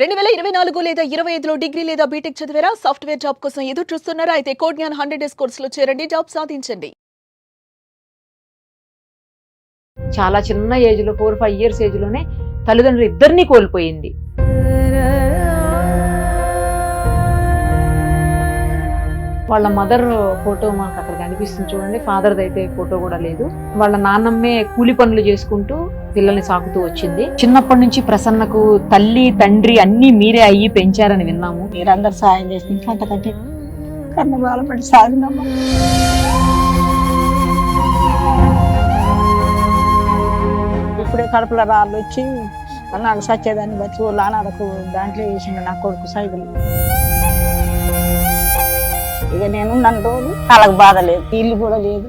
రెండు వేల ఇరవై నాలుగు లేదా ఇరవై ఐదులో డిగ్రీ లేదా బీటెక్ చదివారా? సాఫ్ట్వేర్ జాబ్ కోసం ఎదురు చూస్తున్నారా? అయితే కోడ్ జ్ఞాన్ హండ్రెడ్ డేస్ కోర్సులో చేరండి. జాబ్ సాధించండి. చాలా చిన్న ఏజ్లో ఫోర్ ఫైవ్ ఇయర్స్ ఏజ్లోనే తల్లిదండ్రులు ఇద్దరిని కోల్పోయింది. వాళ్ళ మదర్ ఫోటో మాకు అక్కడ కనిపిస్తుంది చూడండి. ఫాదర్ది అయితే ఫోటో కూడా లేదు. వాళ్ళ నాన్నమ్మే కూలి పనులు చేసుకుంటూ పిల్లల్ని సాకుతూ వచ్చింది. చిన్నప్పటి నుంచి ప్రసన్నకు తల్లి తండ్రి అన్ని మీరే అయ్యి పెంచారని విన్నాము. మీరందరూ సాయం చేసి అంతకంటే కన్న బాలపడి సాధినమ్మా ఇప్పుడే కడుపులో రాళ్ళు వచ్చి నాకు సచ్చేదాన్ని బట్టి ఓ లానాలకు దాంట్లో వేసిండు నా కొడుకు సైకిల్. ఇక నేను నన్ను రోజు తలకు బాధ లేదు ఇల్లు కూడా లేదు.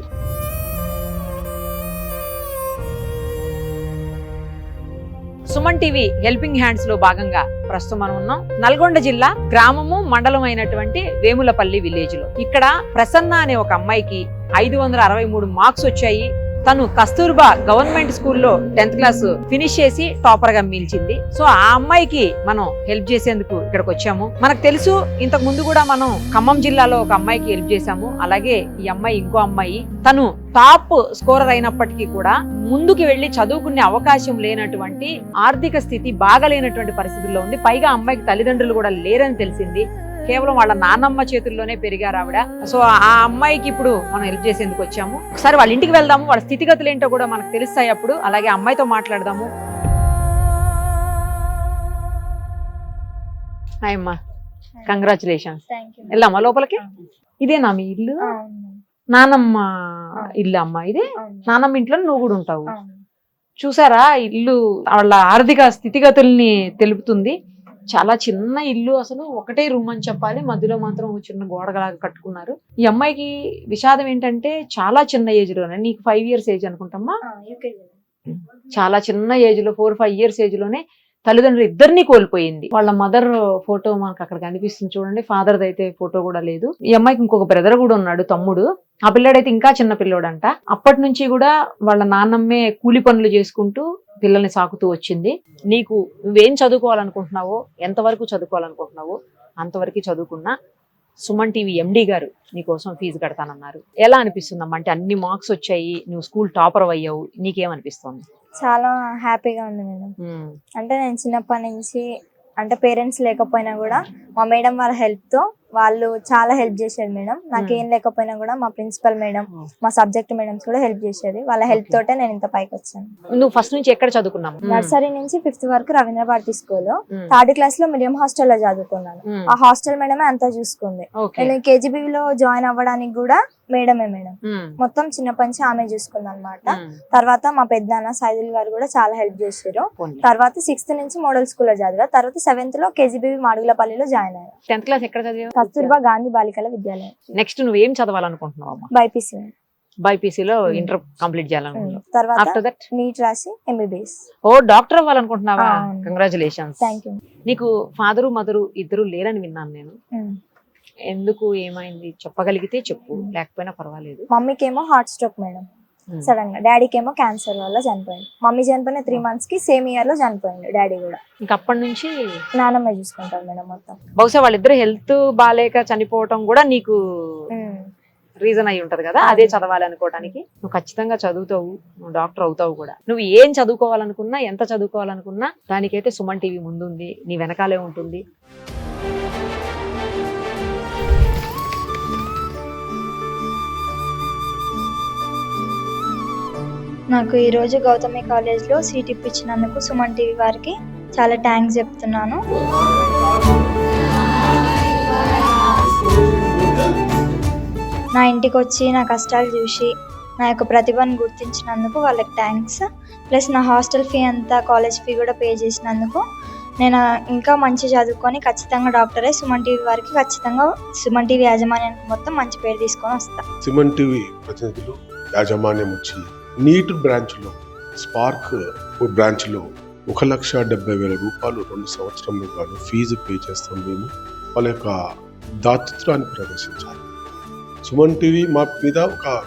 సుమన్ టీవీ హెల్పింగ్ హ్యాండ్స్లో భాగంగా ప్రస్తుతం మనం ఉన్నాం. నల్గొండ జిల్లా గ్రామము మండలం అయినటువంటి వేములపల్లి విలేజ్లో. ఇక్కడ ప్రసన్న అనే ఒక అమ్మాయికి ఐదు వందల అరవై మూడు మార్క్స్ వచ్చాయి. తను కస్తూర్బా గవర్నమెంట్ స్కూల్లో టెన్త్ క్లాస్ ఫినిష్ చేసి టాపర్గా మిల్చింది సో ఆ అమ్మాయికి మనం హెల్ప్ చేసేందుకు ఇక్కడికి వచ్చాము. మనకు తెలుసు ఇంతకు ముందు కూడా మనం ఖమ్మం జిల్లాలో ఒక అమ్మాయికి హెల్ప్ చేశాము. అలాగే ఈ అమ్మాయి ఇంకో అమ్మాయి. తను టాప్ స్కోరర్ అయినప్పటికీ కూడా ముందుకు వెళ్ళి చదువుకునే అవకాశం లేనటువంటి ఆర్థిక స్థితి బాగలేనటువంటి పరిస్థితుల్లో ఉంది. పైగా అమ్మాయికి తల్లిదండ్రులు కూడా లేరని తెలిసింది. కేవలం వాళ్ళ నాన్నమ్మ చేతుల్లోనే పెరిగారు ఆవిడ. సో ఆ అమ్మాయికి ఇప్పుడు మనం హెల్ప్ చేసేందుకు వచ్చాము. ఒకసారి వాళ్ళ ఇంటికి వెళ్దాము. వాళ్ళ స్థితిగతులు ఏంటో కూడా మనకు తెలుస్తాయి అప్పుడు. అలాగే అమ్మాయితో మాట్లాడదాము. హాయ్ అమ్మా. కంగ్రాచులేషన్స్ లోపలికి? ఇదేనా మీ ఇల్లు? నానమ్మ ఇల్లు అమ్మా ఇదే? నానమ్మ ఇంట్లో నువ్వు కూడా ఉంటావు. చూసారా? ఇల్లు వాళ్ళ ఆర్థిక స్థితిగతుల్ని తెలుపుతుంది. చాలా చిన్న ఇల్లు అసలు ఒకటే రూమ్ అని చెప్పాలి. మధ్యలో మాత్రం చిన్న గోడలాగా కట్టుకున్నారు. ఈ అమ్మాయికి విషాదం ఏంటంటే చాలా చిన్న ఏజ్లోనే. నీకు ఫైవ్ ఇయర్స్ ఏజ్ అనుకుంటమ్మా చాలా చిన్న ఏజ్లో ఫోర్ ఫైవ్ ఇయర్స్ ఏజ్లోనే తల్లిదండ్రులు ఇద్దరిని కోల్పోయింది. వాళ్ళ మదర్ ఫోటో మనకు అక్కడ కనిపిస్తుంది చూడండి. ఫాదర్ అయితే ఫోటో కూడా లేదు. ఈ అమ్మాయికి ఇంకొక బ్రదర్ కూడా ఉన్నాడు తమ్ముడు. ఆ పిల్లాడైతే ఇంకా చిన్న పిల్లోడంట. అప్పటి నుంచి కూడా వాళ్ళ నాన్నమ్మే కూలి పనులు చేసుకుంటూ పిల్లల్ని సాకుతూ వచ్చింది. నీకు నువ్వేం చదువుకోవాలనుకుంటున్నావో ఎంతవరకు చదువుకోవాలనుకుంటున్నావో అంతవరకు చదువుకున్నా. సుమన్ టీవీ ఎండి గారు నీకోసం ఫీజు కడతానన్నారు. ఎలా అనిపిస్తుందమ్మా? అంటే అన్ని మార్క్స్ వచ్చాయి నువ్వు స్కూల్ టాపర్ అయ్యావు నీకేమనిపిస్తుంది? చాలా హ్యాపీగా ఉంది మేడం. ఉమ్, అంటే నేను చిన్నప్పటి నుంచి అంటే పేరెంట్స్ లేకపోయినా కూడా మా మేడం వాళ్ళ హెల్ప్తో వాళ్ళు చాలా హెల్ప్ చేశారు మేడం. నాకేం లేకపోయినా కూడా మా ప్రిన్సిపల్ మేడం Hmm. మా సబ్జెక్ట్ మేడమ్స్ కూడా హెల్ప్ చేసేది వాళ్ళ హెల్ప్. తోటే నేను ఇంత పైకి వచ్చాను. నువ్వు ఫస్ట్ నుంచి ఎక్కడ చదువుకున్నావు? నర్సరీ నుంచి ఫిఫ్త్ వరకు రవీంద్ర భారతి స్కూల్ థర్డ్ క్లాస్లో మీడియం హాస్టల్లో చదువుకున్నాను. ఉమ్, ఆ హాస్టల్ మేడమే అంతా చూసుకుంది. నేను కేజీబీ లో జాయిన్ అవ్వడానికి కూడా మేడమే మేడం. మొత్తం చిన్నప్పటి నుంచి ఆమె చూసుకుంది అనమాట తర్వాత మా పెద్దనాన్న సైదుల్ గారు కూడా చాలా హెల్ప్ చేశారు. తర్వాత సిక్స్త్ నుంచి మోడల్ స్కూల్లో చదివా తర్వాత సెవెంత్లో కేజీబీవి మాడుగులపల్లిలో జాయిన్ అయ్యా టెన్త్ క్లాస్ ఎక్కడ చదివావు? కస్తూర్బా గాంధీ బాలికల విద్యాలయం. నెక్స్ట్ నువ్వేం చదవాలనుకుంటున్నావు అమ్మా బైపీసీ బైపీసీ లో ఉమ్. ఇంటర్ కంప్లీట్ చేయాలనుకుంటున్నావు. తర్వాత ఆఫ్టర్ దట్ నీట్ రాసి ఎంబీబీఎస్ ఓ డాక్టర్ అవ్వాలనుకుంటున్నావా? అవును. కంగ్రాచులేషన్స్ థ్యాంక్ యూ నీకు ఫాదరు మదరు ఇద్దరు లేరని విన్నాను నేను. ఎందుకు ఏమైంది? చెప్పగలిగితే చెప్పు. లేకపోయినా పర్వాలేదు. మమ్మీకి ఏమో హార్ట్ స్ట్రోక్ మేడం. సడన్గా. డాడీకి ఏమో క్యాన్సర్ వల్ల చనిపోయింది మమ్మీ చనిపోయిన త్రీ మంత్స్కి సేమ్ ఇయర్లో చనిపోయింది డాడీ కూడా. ఇంక అప్పటి నుంచి నానమ్మ చూసుకుంటారు మేడం మొత్తం. బహుశా వాళ్ళిద్దరు హెల్త్ బాగాలేక చనిపోవటం కూడా నీకు. రీజన్ అయి ఉంటది కదా? అదే చదవాలి అనుకోవడానికి నువ్వు ఖచ్చితంగా చదువుతావు నువ్వు డాక్టర్ అవుతావు కూడా. నువ్వు ఏం చదువుకోవాలనుకున్నా ఎంత చదువుకోవాలనుకున్నా దానికైతే సుమన్ టీవీ ముందుంది నీ వెనకాలే ఉంటుంది. నాకు ఈరోజు గౌతమి కాలేజ్లో సీట్ ఇప్పించినందుకు సుమన్ టీవీ వారికి చాలా థ్యాంక్స్ చెప్తున్నాను. నా ఇంటికి వచ్చి నా కష్టాలు చూసి నా యొక్క ప్రతిభను గుర్తించినందుకు వాళ్ళకి థ్యాంక్స్. ప్లస్ నా హాస్టల్ ఫీ అంతా కాలేజ్ ఫీ కూడా పే చేసినందుకు నేను ఇంకా మంచి చదువుకొని ఖచ్చితంగా డాక్టర్ అయ్యి సుమన్ టీవీ వారికి ఖచ్చితంగా సుమన్ టీవీ యాజమాన్యానికి మొత్తం మంచి పేరు తీసుకొని వస్తా. సుమన్ టీవీ ప్రతినిధులు యాజమాన్యం వచ్చి నీట్ బ్రాంచ్లో స్పార్క్ బ్రాంచ్లో ఒక లక్ష డెబ్బై వేల రూపాయలు రెండు సంవత్సరంలో గాను ఫీజు పే చేస్తాం మేము. వాళ్ళ యొక్క దాతృత్వాన్ని ప్రదర్శించాలి. సుమన్ టీవీ మా మీద ఒక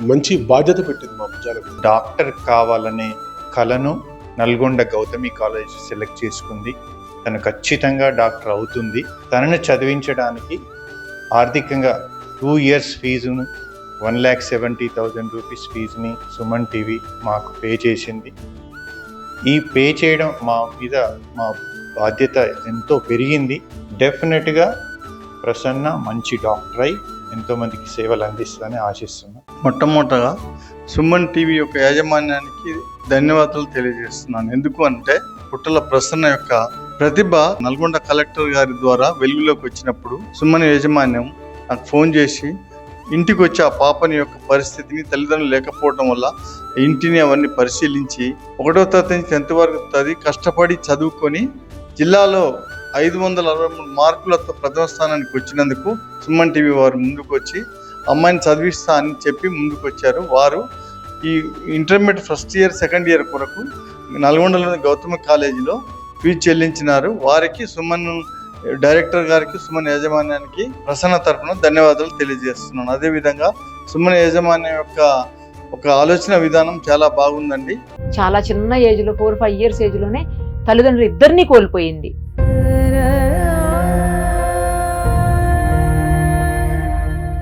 మంచి బాధ్యత పెట్టింది మా భుజాల మీద. డాక్టర్ కావాలనే కళను నల్గొండ గౌతమి కాలేజ్ సెలెక్ట్ చేసుకుంది. తను ఖచ్చితంగా డాక్టర్ అవుతుంది. తనను చదివించడానికి ఆర్థికంగా టూ ఇయర్స్ ఫీజును one lakh seventy thousand rupees ఫీజుని సుమన్ టీవీ మాకు పే చేసింది. ఈ పే చేయడం మా మీద మా బాధ్యత ఎంతో పెరిగింది. డెఫినెట్గా ప్రసన్న మంచి డాక్టర్ అయి ఎంతోమందికి సేవలు అందిస్తుందని ఆశిస్తున్నాను మొట్టమొదటగా సుమన్ టీవీ యొక్క యాజమాన్యానికి ధన్యవాదాలు తెలియజేస్తున్నాను. ఎందుకు అంటే పుట్టల ప్రసన్న యొక్క ప్రతిభ నల్గొండ కలెక్టర్ గారి ద్వారా వెలుగులోకి వచ్చినప్పుడు సుమన్ యాజమాన్యం నాకు ఫోన్ చేసి ఇంటికి వచ్చి ఆ పాపని యొక్క పరిస్థితిని తల్లిదండ్రులు లేకపోవడం వల్ల ఇంటిని అవన్నీ పరిశీలించి ఒకటో తరగతి నుంచి టెన్త్ వరకు చదివి కష్టపడి చదువుకొని జిల్లాలో ఐదు వందల అరవై మూడు మార్కులతో ప్రథమ స్థానానికి వచ్చినందుకు సుమన్ టీవీ వారు ముందుకు వచ్చి అమ్మాయిని చదివిస్తా అని చెప్పి ముందుకు వచ్చారు వారు ఈ intermediate first year second year కొరకు నల్గొండలోని గౌతమ కాలేజీలో ఫీజు చెల్లించినారు. వారికి సుమన్ డైరెక్టర్ గారికి సుమన్ యాజమాన్యానికి ప్రసన్న తరపున ధన్యవాదాలు తెలియజేస్తున్నాను. అదేవిధంగా సుమన్ యాజమాన్యం యొక్క ఒక ఆలోచన విధానం చాలా బాగుందండి. చాలా చిన్న ఏజ్లో ఫోర్ ఫైవ్ ఇయర్స్ ఏజ్లోనే తల్లిదండ్రులు ఇద్దరిని కోల్పోయింది.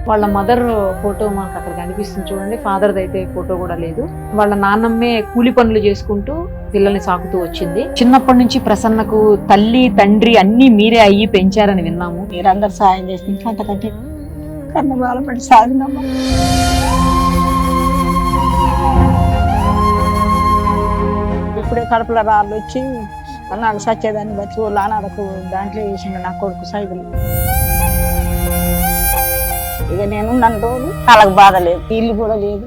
వాళ్ళ మదర్ ఫోటో మాకు అక్కడ కనిపిస్తుంది చూడండి. ఫాదర్ది అయితే ఫోటో కూడా లేదు. వాళ్ళ నాన్నమ్మే కూలి పనులు చేసుకుంటూ పిల్లల్ని సాకుతూ వచ్చింది. చిన్నప్పటి నుంచి ప్రసన్నకు తల్లి తండ్రి అన్ని మీరే అయ్యి పెంచారని విన్నాము. మీరందరూ సాయం చేసి అంతకంటే కన్న బాలపడి సాధినమ్మా ఇప్పుడే కడుపులో రాళ్ళు వచ్చి నాకు సచ్చేదాన్ని బట్టి లానాడకు దాంట్లో వేసిండు నా కొడుకు సైకిల్ ఇక నేను నన్ను రోజు వాళ్ళకి బాధ లేదు ఇల్లు కూడా లేదు.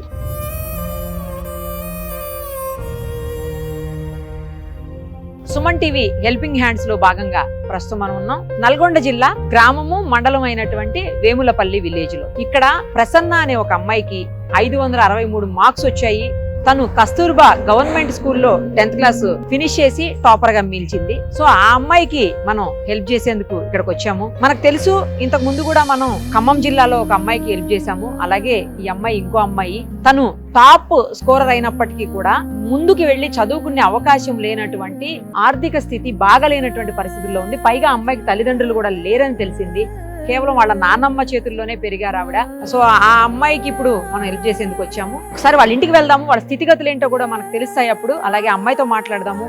సుమన్ టీవీ హెల్పింగ్ హ్యాండ్స్లో భాగంగా ప్రస్తుతం మనం ఉన్నాం. నల్గొండ జిల్లా గ్రామము మండలం అయినటువంటి వేములపల్లి విలేజ్లో ఇక్కడ ప్రసన్న అనే ఒక అమ్మాయికి ఐదు వందల అరవై మూడు మార్క్స్ వచ్చాయి. తను కస్తూర్బా గవర్నమెంట్ స్కూల్లో టెన్త్ క్లాస్ ఫినిష్ చేసి టాపర్గా మిల్చింది సో ఆ అమ్మాయికి మనం హెల్ప్ చేసేందుకు ఇక్కడికి వచ్చాము. మనకు తెలుసు ఇంతకు ముందు కూడా మనం ఖమ్మం జిల్లాలో ఒక అమ్మాయికి హెల్ప్ చేశాము. అలాగే ఈ అమ్మాయి ఇంకో అమ్మాయి. తను టాప్ స్కోరర్ అయినప్పటికీ కూడా ముందుకు వెళ్ళి చదువుకునే అవకాశం లేనటువంటి ఆర్థిక స్థితి బాగలేనటువంటి పరిస్థితుల్లో ఉంది. పైగా అమ్మాయికి తల్లిదండ్రులు కూడా లేరని తెలిసింది. కేవలం వాళ్ళ నాన్నమ్మ చేతుల్లోనే పెరిగారు ఆవిడ. సో ఆ అమ్మాయికి ఇప్పుడు మనం హెల్ప్ చేసేందుకు వచ్చాము. ఒకసారి వాళ్ళ ఇంటికి వెళ్దాము. వాళ్ళ స్థితిగతులు ఏంటో కూడా మనకు తెలుస్తాయి అప్పుడు. అలాగే అమ్మాయితో మాట్లాడదాము.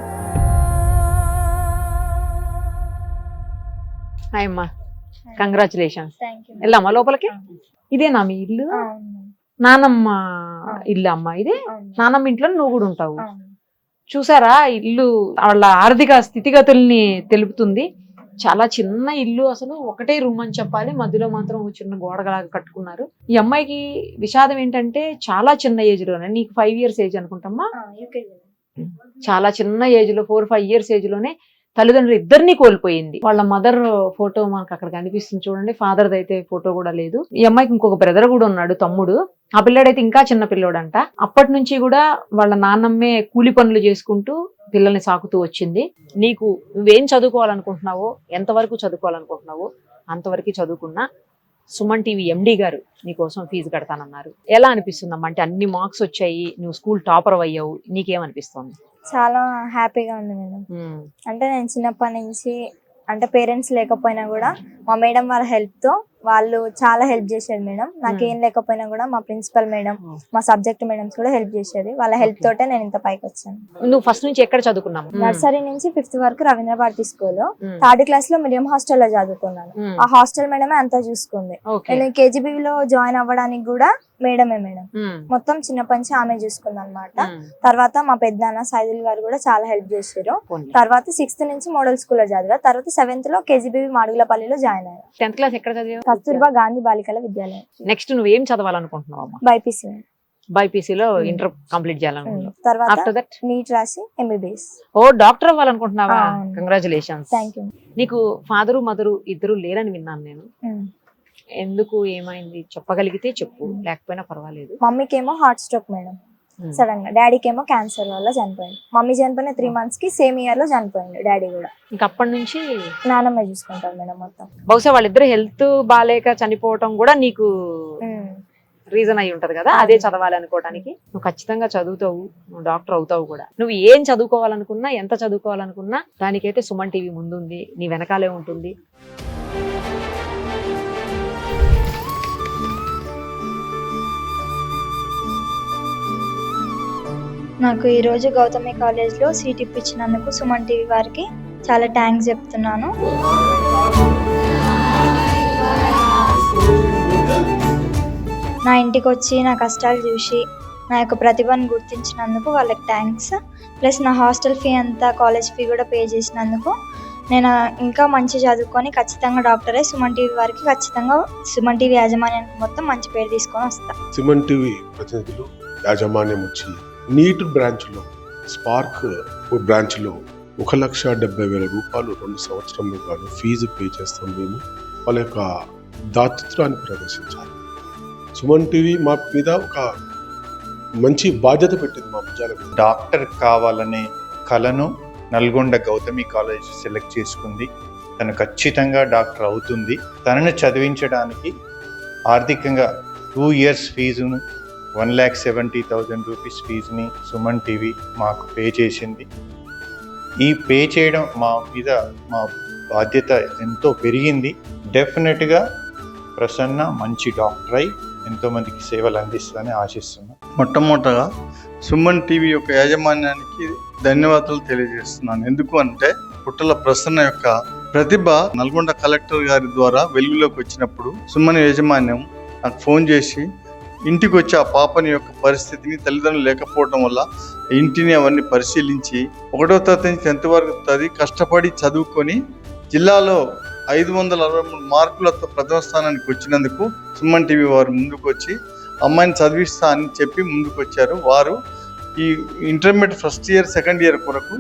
హాయ్ అమ్మా. కంగ్రాచులేషన్స్ వెళ్దామా లోపలికి? ఇదేనా మీ ఇల్లు. నానమ్మ ఇల్లు అమ్మా ఇదే. నానమ్మ ఇంట్లో నువ్వు కూడా ఉంటావు. చూసారా? ఇల్లు వాళ్ళ ఆర్థిక స్థితిగతుల్ని తెలుపుతుంది. చాలా చిన్న ఇల్లు అసలు ఒకటే రూమ్ అని చెప్పాలి. మధ్యలో మాత్రం ఒక చిన్న గోడగలాగా కట్టుకున్నారు. ఈ అమ్మాయికి విషాదం ఏంటంటే చాలా చిన్న ఏజ్లోనే. నీకు ఫైవ్ ఇయర్స్ ఏజ్ అనుకుంటమ్మా చాలా చిన్న ఏజ్లో ఫోర్ ఫైవ్ ఇయర్స్ ఏజ్లోనే తల్లిదండ్రులు ఇద్దరిని కోల్పోయింది. వాళ్ళ మదర్ ఫోటో మనకు అక్కడ కనిపిస్తుంది చూడండి. ఫాదర్ అయితే ఫోటో కూడా లేదు. ఈ అమ్మాయికి ఇంకొక బ్రదర్ కూడా ఉన్నాడు తమ్ముడు. ఆ పిల్లాడైతే ఇంకా చిన్న పిల్లోడంట. అప్పటి నుంచి కూడా వాళ్ళ నాన్నమ్మే కూలి పనులు చేసుకుంటూ పిల్లల్ని సాకుతూ వచ్చింది. నీకు నువ్వేం చదువుకోవాలనుకుంటున్నావో ఎంతవరకు చదువుకోవాలనుకుంటున్నావో అంతవరకు చదువుకున్నా. సుమన్ టీవీ ఎండి గారు నీకోసం ఫీజు కడతానన్నారు. ఎలా అనిపిస్తుందమ్మా? అంటే అన్ని మార్క్స్ వచ్చాయి నువ్వు స్కూల్ టాపర్ అయ్యావు నీకేమనిపిస్తుంది? చాలా హ్యాపీగా ఉంది మేడం. అంటే నేను చిన్నప్పటి నుంచి అంటే పేరెంట్స్ లేకపోయినా కూడా మా మేడం వాళ్ళ హెల్ప్తో వాళ్ళు చాలా హెల్ప్ చేశారు మేడం. నాకు ఏం లేకపోయినా కూడా మా ప్రిన్సిపల్ మేడం Hmm. మా సబ్జెక్ట్ మేడమ్స్ కూడా హెల్ప్ చేసేది వాళ్ళ హెల్ప్. తోటే నేను ఇంత పైకి వచ్చాను. నువ్వు ఫస్ట్ నుంచి ఎక్కడ చదువుకున్నావు? నర్సరీ నుంచి ఫిఫ్త్ వరకు రవీంద్ర భారతి స్కూల్ థర్డ్ క్లాస్లో మీడియం హాస్టల్లో చదువుకున్నాను. ఉమ్, ఆ హాస్టల్ మేడమే అంతా చూసుకుంది. నేను కేజీబీ లో జాయిన్ అవ్వడానికి కూడా మేడమే మేడం. మొత్తం చిన్నప్పటి నుంచి ఆమె చూసుకుంది అనమాట తర్వాత మా పెద్దనాన్న సైదుల్ గారు కూడా చాలా హెల్ప్ చేశారు. తర్వాత సిక్స్త్ నుంచి మోడల్ స్కూల్లో చదివా తర్వాత సెవెంత్లో కేజీబీ మాడుగులపల్లిలో జాయిన్ అయ్యా టెన్త్ క్లాస్ ఎక్కడ చదివావు? కస్తూర్బా గాంధీ బాలికల విద్యాలయం. నెక్స్ట్ నువ్వు ఏం చదవాలనుకుంటున్నావు అమ్మా? బైపీసీ బైపీసీ లో Hmm. ఇంటర్ కంప్లీట్ చేయాలనుకుంటున్నావు. తర్వాత ఆఫ్టర్ దట్ నీట్ రాసి ఎంబీబీఎస్ ఓ డాక్టర్ అవ్వాలనుకుంటున్నావా? అవును. కంగ్రాచులేషన్స్ థ్యాంక్ యూ నీకు ఫాదరు మదరు ఇద్దరు లేరని విన్నాను నేను. ఎందుకు ఏమైంది? చెప్పగలిగితే చెప్పు. లేకపోయినా పర్వాలేదు. మమ్మీకి ఏమో హార్ట్ స్ట్రోక్ మేడం. సడన్గా. డాడీకి ఏమో క్యాన్సర్ వల్ల చనిపోయింది మమ్మీ చనిపోయిన త్రీ మంత్స్కి సేమ్ ఇయర్లో చనిపోయింది డాడీ కూడా. ఇంక అప్పటి నుంచి నానమ్మ చూసుకుంటారు మేడం మొత్తం. బహుశా వాళ్ళిద్దరు హెల్త్ బాగాలేక చనిపోవటం కూడా నీకు. రీజన్ అయి ఉంటది కదా? అదే చదవాలి అనుకోవడానికి నువ్వు ఖచ్చితంగా చదువుతావు నువ్వు డాక్టర్ అవుతావు కూడా. నువ్వు ఏం చదువుకోవాలనుకున్నా ఎంత చదువుకోవాలనుకున్నా దానికైతే సుమన్ టీవీ ముందుంది నీ వెనకాలే ఉంటుంది. నాకు ఈరోజు గౌతమి కాలేజ్లో సీట్ ఇప్పించినందుకు సుమన్ టీవీ వారికి చాలా థ్యాంక్స్ చెప్తున్నాను. నా ఇంటికి వచ్చి నా కష్టాలు చూసి నా యొక్క ప్రతిభను గుర్తించినందుకు వాళ్ళకి థ్యాంక్స్. ప్లస్ నా హాస్టల్ ఫీ అంతా కాలేజ్ ఫీ కూడా పే చేసినందుకు నేను ఇంకా మంచి చదువుకొని ఖచ్చితంగా డాక్టర్ అయ్యి సుమన్ టీవీ వారికి ఖచ్చితంగా సుమన్ టీవీ యాజమాన్యానికి మొత్తం మంచి పేరు తీసుకొని వస్తాను సుమన్ టీవీ ప్రతినిధులు యాజమాన్యం వచ్చి నీట్ బ్రాంచ్లో స్పార్క్ బ్రాంచ్లో ఒక లక్ష డెబ్బై వేల రూపాయలు రెండు సంవత్సరంలో గాను ఫీజు పే చేస్తాం మేము. వాళ్ళ యొక్క దాతృత్వాన్ని ప్రదర్శించాలి. సుమన్ టీవీ మా మీద ఒక మంచి బాధ్యత పెట్టింది మా భుజాల మీద డాక్టర్ కావాలనే కలను నల్గొండ గౌతమి కాలేజ్ సెలెక్ట్ చేసుకుంది. తను ఖచ్చితంగా డాక్టర్ అవుతుంది. తనను చదివించడానికి ఆర్థికంగా టూ ఇయర్స్ ఫీజును one lakh seventy thousand rupees ఫీజుని సుమన్ టీవీ మాకు పే చేసింది. ఈ పే చేయడం మా మీద మా బాధ్యత ఎంతో పెరిగింది. డెఫినెట్గా ప్రసన్న మంచి డాక్టర్ అయి ఎంతోమందికి సేవలు అందిస్తుందని ఆశిస్తున్నాను మొట్టమొదటగా సుమన్ టీవీ యొక్క యాజమాన్యానికి ధన్యవాదాలు తెలియజేస్తున్నాను. ఎందుకు అంటే పుట్టల ప్రసన్న యొక్క ప్రతిభ నల్గొండ కలెక్టర్ గారి ద్వారా వెలుగులోకి వచ్చినప్పుడు సుమన్ యాజమాన్యం నాకు ఫోన్ చేసి ఇంటికి వచ్చి ఆ పాపని యొక్క పరిస్థితిని తల్లిదండ్రులు లేకపోవడం వల్ల ఇంటిని అవన్నీ పరిశీలించి ఒకటో తరగతి నుంచి టెన్త్ వరకు చదివి కష్టపడి చదువుకొని జిల్లాలో ఐదు వందల అరవై మూడు మార్కులతో ప్రథమ స్థానానికి వచ్చినందుకు సుమన్ టీవీ వారు ముందుకు వచ్చి అమ్మాయిని చదివిస్తా అని చెప్పి ముందుకు వచ్చారు వారు ఈ intermediate first year second year కొరకు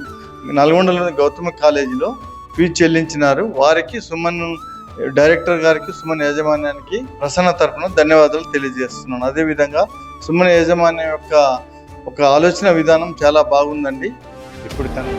నల్గొండలోని గౌతమ కాలేజీలో ఫీజు చెల్లించినారు. వారికి సుమన్ డైరెక్టర్ గారికి సుమన్ యాజమాన్యానికి ప్రసన్న తరపున ధన్యవాదాలు తెలియజేస్తున్నాను. అదేవిధంగా సుమన్ యాజమాన్యం యొక్క ఒక ఆలోచన విధానం చాలా బాగుందండి. ఇప్పుడు తను